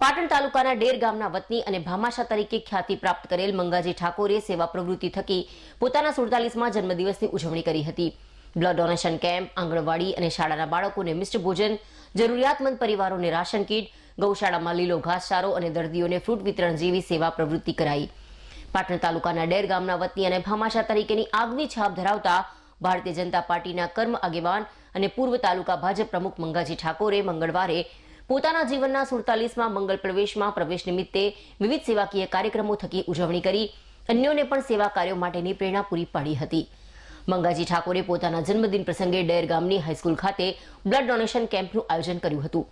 પાટણ તાલુકાના ડેર ગામના વતની અને ભામાશા તરીકે ખ્યાતિ પ્રાપ્ત કરેલ મંગાજી ઠાકોરે સેવા પ્રવૃત્તિ થકી પોતાના સુડતાલીસમાં જન્મદિવસની ઉજવણી કરી હતી. બ્લડ ડોનેશન કેમ્પ, આંગણવાડી અને શાળાના બાળકોને મિષ્ટ ભોજન, જરૂરિયાતમંદ પરિવારોને રાશન કીટ, ગૌશાળામાં લીલો ઘાસચારો અને દર્દીઓને ફ્રૂટ વિતરણ જેવી સેવા પ્રવૃત્તિ કરાઈ. પાટણ તાલુકાના ડેર ગામના વતની અને ભામાશા તરીકેની આગવી છાપ ધરાવતા ભારતીય જનતા પાર્ટીના કર્મ આગેવાન અને પૂર્વ તાલુકા ભાજપ પ્રમુખ મંગાજી ઠાકોરે મંગળવારે પોતાના જીવનના સુડતાલીસમાં મંગલ પ્રવેશમાં પ્રવેશ નિમિત્તે વિવિધ સેવાકીય કાર્યક્રમો થકી ઉજવણી કરી, અન્યોને પણ સેવા કાર્યો માટેની પ્રેરણા પૂરી પાડી હતી. મંગાજી ઠાકોરે પોતાના જન્મદિન પ્રસંગે ડેર ગામની હાઈસ્કૂલ ખાતે બ્લડ ડોનેશન કેમ્પનું આયોજન કર્યું હતું.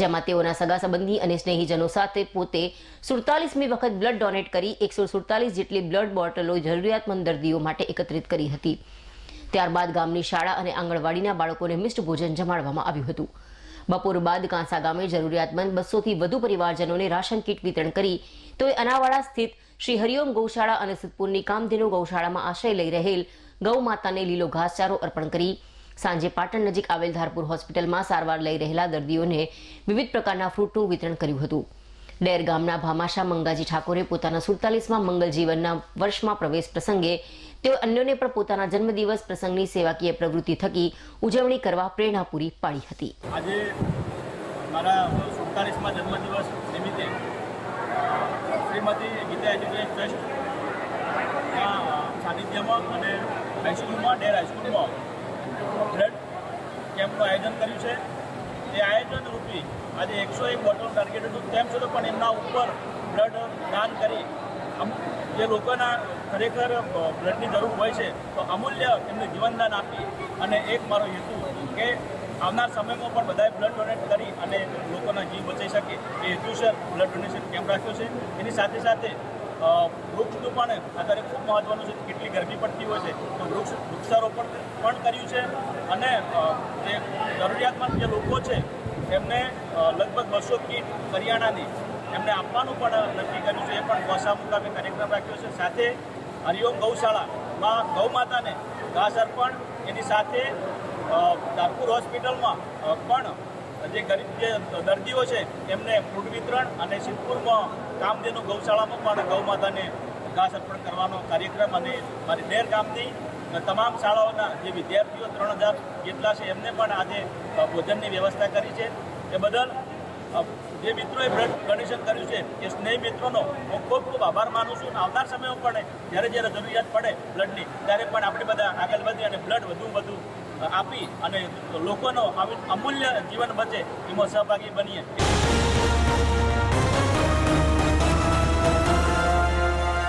જેમાં તેઓના સગા સંબંધી અને સ્નેહીજનો સાથે પોતે સુડતાલીસમી વખત બ્લડ ડોનેટ કરી એકસો સુડતાલીસ જેટલી બ્લડ બોટલો જરૂરિયાતમંદ દર્દીઓ માટે એકત્રિત કરી હતી. ત્યારબાદ ગામની શાળા અને આંગણવાડીના બાળકોને મિષ્ટ ભોજન જમાડવામાં આવ્યું હતું. બપોર બાદ કાંસા ગામે જરૂરિયાતમંદ બસોથી વધુ પરિવારજનોને રાશન કીટ વિતરણ કરી તો અનાવાડા સ્થિત શ્રી હરિઓમ ગૌશાળા અને સિદ્ધપુરની કામધેનુ ગૌશાળામાં આશ્રય લઈ રહેલ ગૌ માતાને લીલો ઘાસચારો અર્પણ કરી સાંજે પાટણ નજીક આવેલ ધારપુર હોસ્પિટલમાં સારવાર લઈ રહેલા દર્દીઓને વિવિધ પ્રકારના ફ્રૂટનું વિતરણ કર્યું હતું. ડેર ગામના ભામાશા મંગાજી ઠાકોરે પોતાના સુડતાલીસમાં મંગલ જીવનના વર્ષમાં પ્રવેશ પ્રસંગે તેઓ અન્યોને પણ પોતાના જન્મદિવસ પ્રસંગની સેવાકીય પ્રવૃત્તિ થકી ઉજવણી કરવા પ્રેરણા પૂરી પાડી હતી. આજે મારા સુડતાલીસમાં જન્મદિવસ નિમિત્તે શ્રીમતી ગીતા એજ્યુકેશન ટ્રસ્ટ સાનિધ્યમાં અને હાઈસ્કૂલમાં ડેર હાઈસ્કૂલમાં બ્લડ કેમ્પનું આયોજન કર્યું છે. એ આયોજન રૂપી આજે એકસો એક બોટલ ટાર્ગેટ હતું. તેમ છતાં પણ એમના ઉપર બ્લડ દાન કરી જે લોકોના ખરેખર બ્લડની જરૂર હોય છે, તો અમૂલ્ય એમને જીવનદાન આપી અને એક મારો હેતુ કે આવનાર સમયમાં પણ બધાએ બ્લડ ડોનેટ કરી અને લોકોના જીવ બચાવી શકે. એ હેતુસર બ્લડ ડોનેશન કેમ્પ રાખ્યો છે? એની સાથે સાથે વૃક્ષનું પણ અત્યારે ખૂબ મહત્ત્વનું છે કેટલી ગરમી પડતી હોય છે. તો વૃક્ષ, વૃક્ષારોપણ પણ કર્યું છે અને જે જરૂરિયાતમંદ જે લોકો છે, એમને લગભગ બસો કીટ કરિયાણાની એમને આપવાનું પણ નક્કી કર્યું છે. એ પણ વસા મુકામે કાર્યક્રમ રાખ્યો છે. સાથે હરિઓમ ગૌશાળામાં ગૌ માતાને ઘાસ અર્પણ, એની સાથે ધારપુર હોસ્પિટલમાં પણ જે ગરીબ જે દર્દીઓ છે એમને ફૂડ વિતરણ અને સિદ્ધપુરમાં કામધેનુ ગૌશાળામાં પણ ગૌ માતાને ઘાસ અર્પણ કરવાનો કાર્યક્રમ અને મારી દેર ગામની તમામ શાળાઓના જે વિદ્યાર્થીઓ ત્રણ હજાર જેટલા છે, એમને પણ આજે ભોજનની વ્યવસ્થા કરી છે. એ બદલ જે મિત્રોએ બ્લડ ડોનેશન કર્યું છે, એ સ્નેહ મિત્રોનો હું ખૂબ ખૂબ આભાર માનું છું. અને આવનાર સમયમાં પણ જ્યારે જ્યારે જરૂરિયાત પડે બ્લડની, ત્યારે પણ આપણે બધા આગળ વધી અને બ્લડ વધુ વધુ આપી અને લોકોનો અમૂલ્ય જીવન બચે એમાં સહભાગી બનીએ.